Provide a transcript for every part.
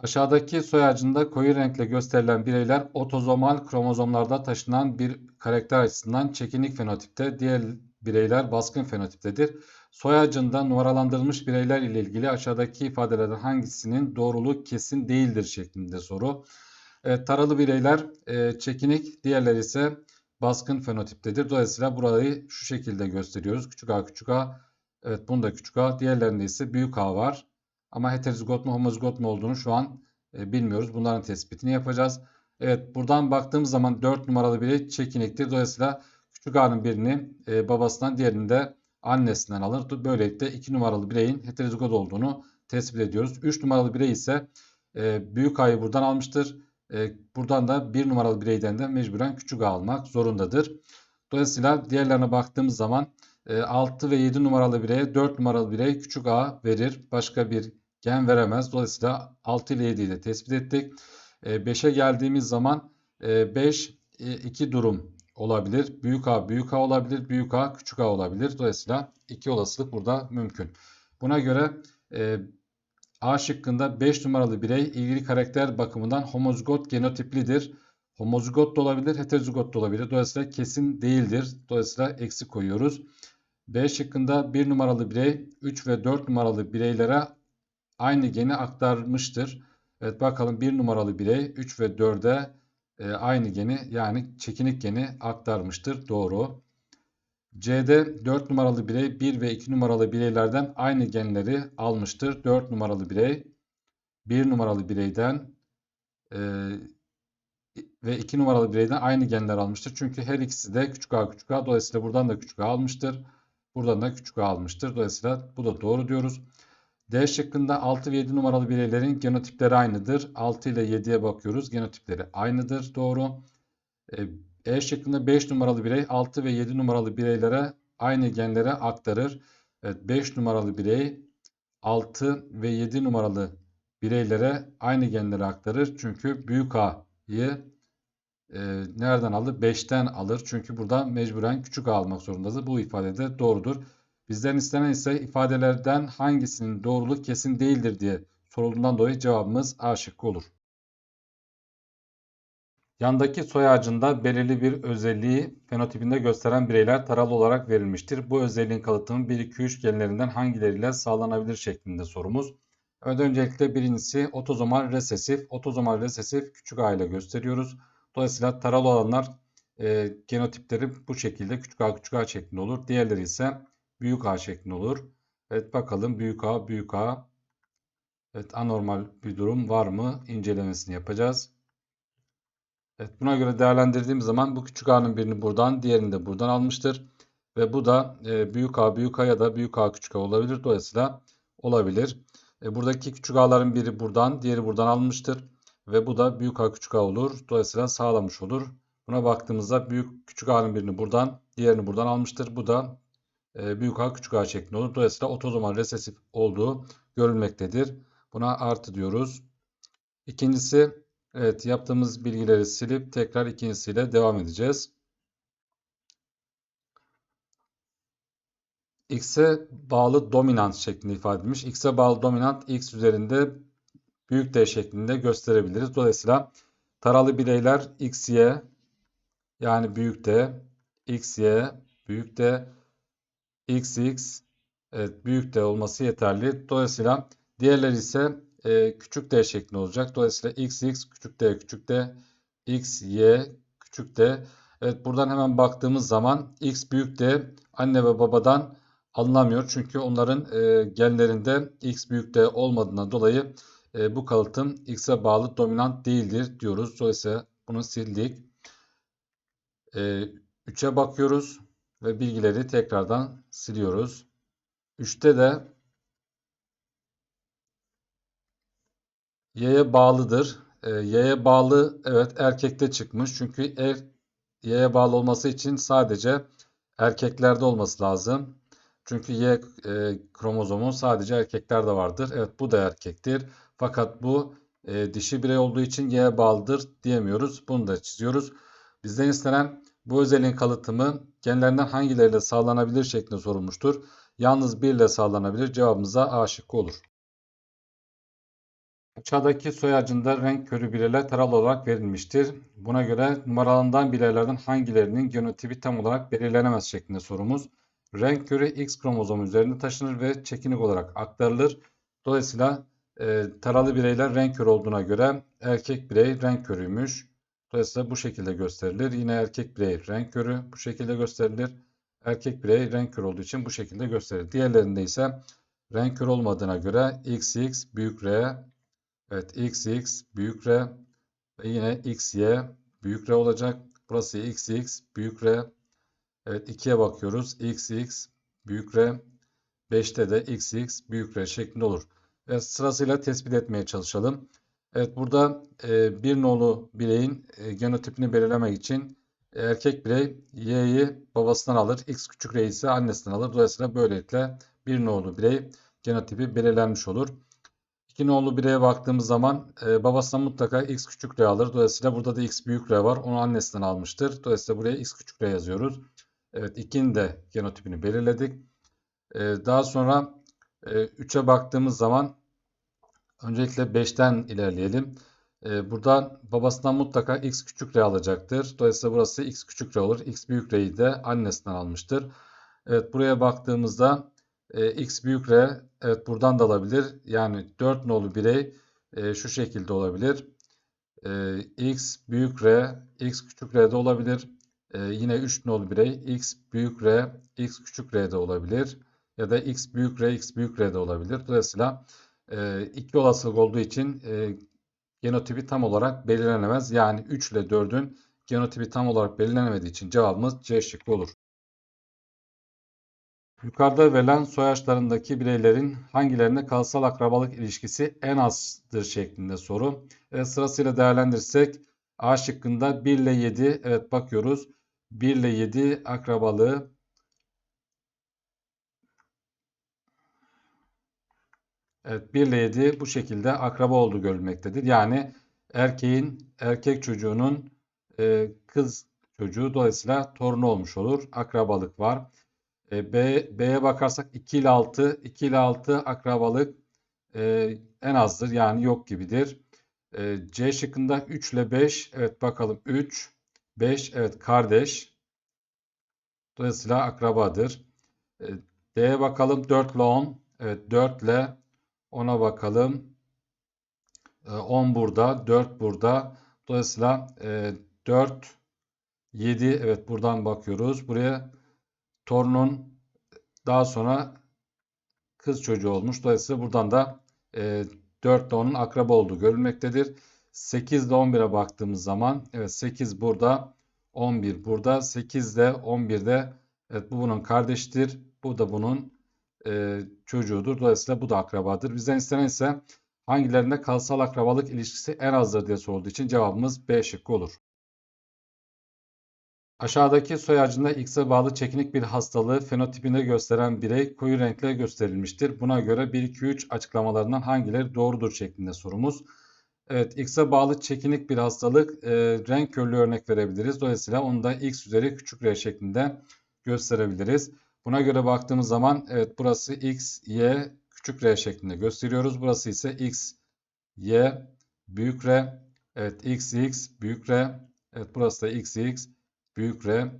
Aşağıdaki soy ağacında koyu renkle gösterilen bireyler otozomal kromozomlarda taşınan bir karakter açısından çekinik fenotipte, diğer bireyler baskın fenotiptedir. Soy ağacında numaralandırılmış bireyler ile ilgili aşağıdaki ifadelerden hangisinin doğruluğu kesin değildir şeklinde soru. Evet, taralı bireyler e, çekinik, diğerleri ise baskın fenotiptedir. Dolayısıyla burayı şu şekilde gösteriyoruz. Küçük a küçük a. Evet bunu da küçük a. Diğerlerinde ise büyük a var. Ama heterozigot mu homozigot mu olduğunu şu an e, bilmiyoruz. Bunların tespitini yapacağız. Evet buradan baktığımız zaman 4 numaralı birey çekiniktir. Dolayısıyla küçük a'nın birini e, babasından diğerini de annesinden alır. Böylelikle 2 numaralı bireyin heterozigot olduğunu tespit ediyoruz. 3 numaralı birey ise e, büyük a'yı buradan almıştır. E, buradan da 1 numaralı bireyden de mecburen küçük a almak zorundadır. Dolayısıyla diğerlerine baktığımız zaman 6 e, ve 7 numaralı bireye 4 numaralı birey küçük a verir. Başka bir gen veremez. Dolayısıyla 6 ile 7'yi de tespit ettik. 5'e geldiğimiz zaman 5 2 durum olabilir. Büyük A büyük A olabilir. Büyük A küçük A olabilir. Dolayısıyla iki olasılık burada mümkün. Buna göre A şıkkında 5 numaralı birey ilgili karakter bakımından homozigot genotiplidir. Homozigot da olabilir, heterozigot da olabilir. Dolayısıyla kesin değildir. Dolayısıyla eksi koyuyoruz. B şıkkında 1 numaralı birey 3 ve 4 numaralı bireylere aynı geni aktarmıştır. Evet bakalım 1 numaralı birey 3 ve 4'e e, aynı geni yani çekinik geni aktarmıştır. Doğru. C'de 4 numaralı birey 1 ve 2 numaralı bireylerden aynı genleri almıştır. 4 numaralı birey 1 numaralı bireyden e, ve 2 numaralı bireyden aynı genler almıştır. Çünkü her ikisi de küçük a küçük a. Dolayısıyla buradan da küçük a almıştır. Buradan da küçük a almıştır. Dolayısıyla bu da doğru diyoruz. D şıkkında 6 ve 7 numaralı bireylerin genotipleri aynıdır. 6 ile 7'ye bakıyoruz. Genotipleri aynıdır. Doğru. E, e şıkkında 5 numaralı birey 6 ve 7 numaralı bireylere aynı genlere aktarır. Evet 5 numaralı birey 6 ve 7 numaralı bireylere aynı genleri aktarır. Çünkü büyük A'yı e, nereden alır? 5'ten alır. Çünkü burada mecburen küçük A almak zorundadır. Bu ifade de doğrudur. Bizden istenen ise ifadelerden hangisinin doğruluğu kesin değildir diye sorulduğundan dolayı cevabımız A şıkkı olur. Yandaki soy ağacında belirli bir özelliği fenotipinde gösteren bireyler taralı olarak verilmiştir. Bu özelliğin kalıtımı 1, 2, 3 genlerinden hangileriyle sağlanabilir şeklinde sorumuz. Evet, öncelikle birincisi otozomal resesif. Otozomal resesif küçük a ile gösteriyoruz. Dolayısıyla taralı olanlar e, genotipleri bu şekilde küçük a küçük a şeklinde olur. Diğerleri ise büyük A şeklinde olur. Evet bakalım büyük A, büyük A. Evet anormal bir durum var mı? İncelemesini yapacağız. Evet buna göre değerlendirdiğim zaman bu küçük A'nın birini buradan, diğerini de buradan almıştır. Ve bu da e, büyük A, büyük A ya da büyük A, küçük A olabilir. Dolayısıyla olabilir. E, buradaki küçük A'ların biri buradan, diğeri buradan almıştır. Ve bu da büyük A, küçük A olur. Dolayısıyla sağlamış olur. Buna baktığımızda büyük küçük A'nın birini buradan, diğerini buradan almıştır. Bu da e, büyük A küçük A şeklinde olur. Dolayısıyla otozomal resesif olduğu görülmektedir. Buna artı diyoruz. İkincisi evet yaptığımız bilgileri silip tekrar ikincisiyle devam edeceğiz. X'e bağlı dominant şeklinde ifade edilmiş. X'e bağlı dominant X üzerinde büyük D şeklinde gösterebiliriz. Dolayısıyla taralı bireyler XY yani büyük D, XY, büyük D, xx evet, büyük D olması yeterli. Dolayısıyla diğerleri ise e, küçük d şeklinde olacak. Dolayısıyla xx küçük d küçük d x y küçük d. Evet buradan hemen baktığımız zaman x büyük d anne ve babadan alınamıyor. Çünkü onların e, genlerinde x büyük d olmadığına dolayı e, bu kalıtım x'e bağlı dominant değildir diyoruz. Dolayısıyla bunu sildik. E, 3'e bakıyoruz ve bilgileri tekrardan siliyoruz. 3'te de y'ye bağlıdır. E, y'ye bağlı evet erkekte çıkmış. Çünkü er, y'ye bağlı olması için sadece erkeklerde olması lazım. Çünkü y e, kromozomu sadece erkeklerde vardır. Evet bu da erkektir. Fakat bu e, dişi birey olduğu için y'ye bağlıdır diyemiyoruz. Bunu da çiziyoruz. Bizden istenen bu özelliğin kalıtımı genlerinden hangileriyle sağlanabilir şeklinde sorulmuştur. Yalnız 1 ile sağlanabilir. Cevabımıza A şıkkı olur. Aşağıdaki soy ağacında renk körü bireyler taralı olarak verilmiştir. Buna göre numaralandan bireylerden hangilerinin genotipi tam olarak belirlenemez şeklinde sorumuz. Renk körü X kromozomu üzerinde taşınır ve çekinik olarak aktarılır. Dolayısıyla e, taralı bireyler renk körü olduğuna göre erkek birey renk körüymüş. Dolayısıyla bu şekilde gösterilir. Yine erkek birey renk körü bu şekilde gösterilir. Erkek birey renk körü olduğu için bu şekilde gösterilir. Diğerlerinde ise renk körü olmadığına göre XX büyük R Evet XX büyük R ve yine XY büyük R olacak. Burası XX büyük R. Evet 2'ye bakıyoruz. XX büyük R. 5'te de XX büyük R şeklinde olur. Evet sırasıyla tespit etmeye çalışalım. Evet burada e, bir nolu bireyin e, genotipini belirlemek için e, erkek birey Y'yi babasından alır. X küçük R ise annesinden alır. Dolayısıyla böylelikle bir nolu birey genotipi belirlenmiş olur. İki nolu bireye baktığımız zaman e, babasından mutlaka x küçük r alır. Dolayısıyla burada da x büyük r var. Onu annesinden almıştır. Dolayısıyla buraya x küçük r yazıyoruz. Evet 2'nin de genotipini belirledik. E, daha sonra e, 3'e baktığımız zaman öncelikle 5'ten ilerleyelim. E, buradan babasından mutlaka x küçük r alacaktır. Dolayısıyla burası x küçük r olur. x büyük r'yi de annesinden almıştır. Evet buraya baktığımızda e, x büyük r evet buradan da alabilir. Yani 4 nolu birey e, şu şekilde olabilir. E, x büyük r x küçük r de olabilir. E, yine 3 nolu birey x büyük r x küçük r de olabilir. Ya da x büyük r x büyük r de olabilir. Dolayısıyla e, iki olasılık olduğu için e, genotipi tam olarak belirlenemez. Yani 3 ile 4'ün genotipi tam olarak belirlenemediği için cevabımız C şıkkı olur. Yukarıda verilen soy ağaçlarındaki bireylerin hangilerine kalsal akrabalık ilişkisi en azdır şeklinde soru. Evet, sırasıyla değerlendirsek A şıkkında 1 ile 7 evet bakıyoruz. 1 ile 7 akrabalığı Evet 1 ile 7 bu şekilde akraba olduğu görülmektedir. Yani erkeğin erkek çocuğunun e, kız çocuğu dolayısıyla torunu olmuş olur. Akrabalık var. E, B, B'ye bakarsak 2 ile 6, 2 ile 6 akrabalık e, en azdır yani yok gibidir. E, C şıkkında 3 ile 5, evet bakalım 3, 5, evet kardeş. Dolayısıyla akrabadır. E, D'ye bakalım 4 ile 10, evet 4 ile 10'a bakalım. E, 10 burada, 4 burada. Dolayısıyla e, 4, 7, evet buradan bakıyoruz. Buraya torunun daha sonra kız çocuğu olmuş. Dolayısıyla buradan da e, 4 ile 10'un akraba olduğu görülmektedir. 8 ile 11'e baktığımız zaman evet 8 burada 11 burada 8 de 11 de evet bu bunun kardeştir. Bu da bunun e, çocuğudur. Dolayısıyla bu da akrabadır. Bizden istenen ise hangilerinde kalsal akrabalık ilişkisi en azdır diye sorulduğu için cevabımız B şıkkı olur. Aşağıdaki soy ağacında X'e bağlı çekinik bir hastalığı fenotipinde gösteren birey koyu renkle gösterilmiştir. Buna göre 1, 2, 3 açıklamalarından hangileri doğrudur şeklinde sorumuz. Evet X'e bağlı çekinik bir hastalık e, renk körlüğü örnek verebiliriz. Dolayısıyla onu da X üzeri küçük R şeklinde gösterebiliriz. Buna göre baktığımız zaman evet burası X, Y küçük R şeklinde gösteriyoruz. Burası ise X, Y büyük R. Evet X, X büyük R. Evet burası da X, X büyük R.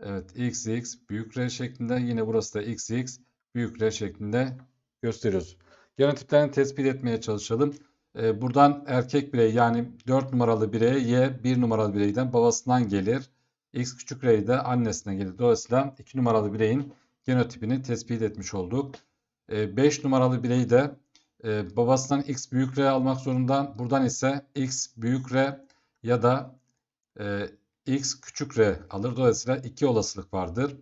Evet XX büyük R şeklinde. Yine burası da XX büyük R şeklinde gösteriyoruz. Genotiplerini tespit etmeye çalışalım. Ee, buradan erkek birey yani 4 numaralı bireye Y 1 numaralı bireyden babasından gelir. X küçük R de annesine gelir. Dolayısıyla 2 numaralı bireyin genotipini tespit etmiş olduk. 5 ee, numaralı birey de e, babasından X büyük R almak zorunda. Buradan ise X büyük R ya da e, x küçük r alır. Dolayısıyla iki olasılık vardır.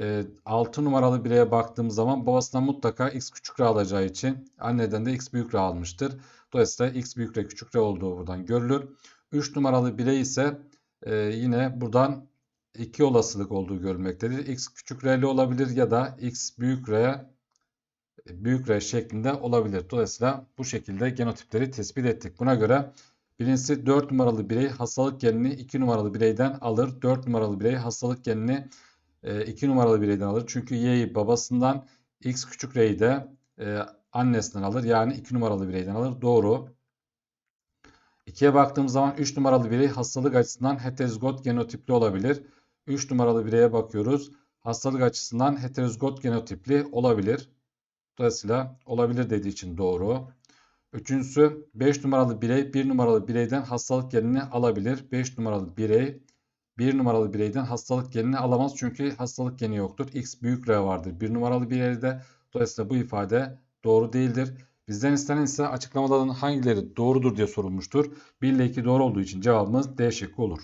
E, 6 numaralı bireye baktığımız zaman babasından mutlaka x küçük r alacağı için anneden de x büyük r almıştır. Dolayısıyla x büyük r küçük r olduğu buradan görülür. 3 numaralı birey ise e, yine buradan iki olasılık olduğu görülmektedir. x küçük r'li olabilir ya da x büyük r büyük r şeklinde olabilir. Dolayısıyla bu şekilde genotipleri tespit ettik. Buna göre Birincisi 4 numaralı birey hastalık genini 2 numaralı bireyden alır. 4 numaralı birey hastalık genini 2 e, numaralı bireyden alır. Çünkü Y'yi babasından X küçük R'yi de e, annesinden alır. Yani 2 numaralı bireyden alır. Doğru. 2'ye baktığımız zaman 3 numaralı birey hastalık açısından heterozigot genotipli olabilir. 3 numaralı bireye bakıyoruz. Hastalık açısından heterozigot genotipli olabilir. Dolayısıyla olabilir dediği için doğru. Üçüncüsü 5 numaralı birey 1 numaralı bireyden hastalık genini alabilir. 5 numaralı birey 1 numaralı bireyden hastalık genini alamaz çünkü hastalık geni yoktur. X büyük R vardır 1 numaralı bireyde. Dolayısıyla bu ifade doğru değildir. Bizden istenen ise açıklamaların hangileri doğrudur diye sorulmuştur. 1 ile 2 doğru olduğu için cevabımız D şıkkı olur.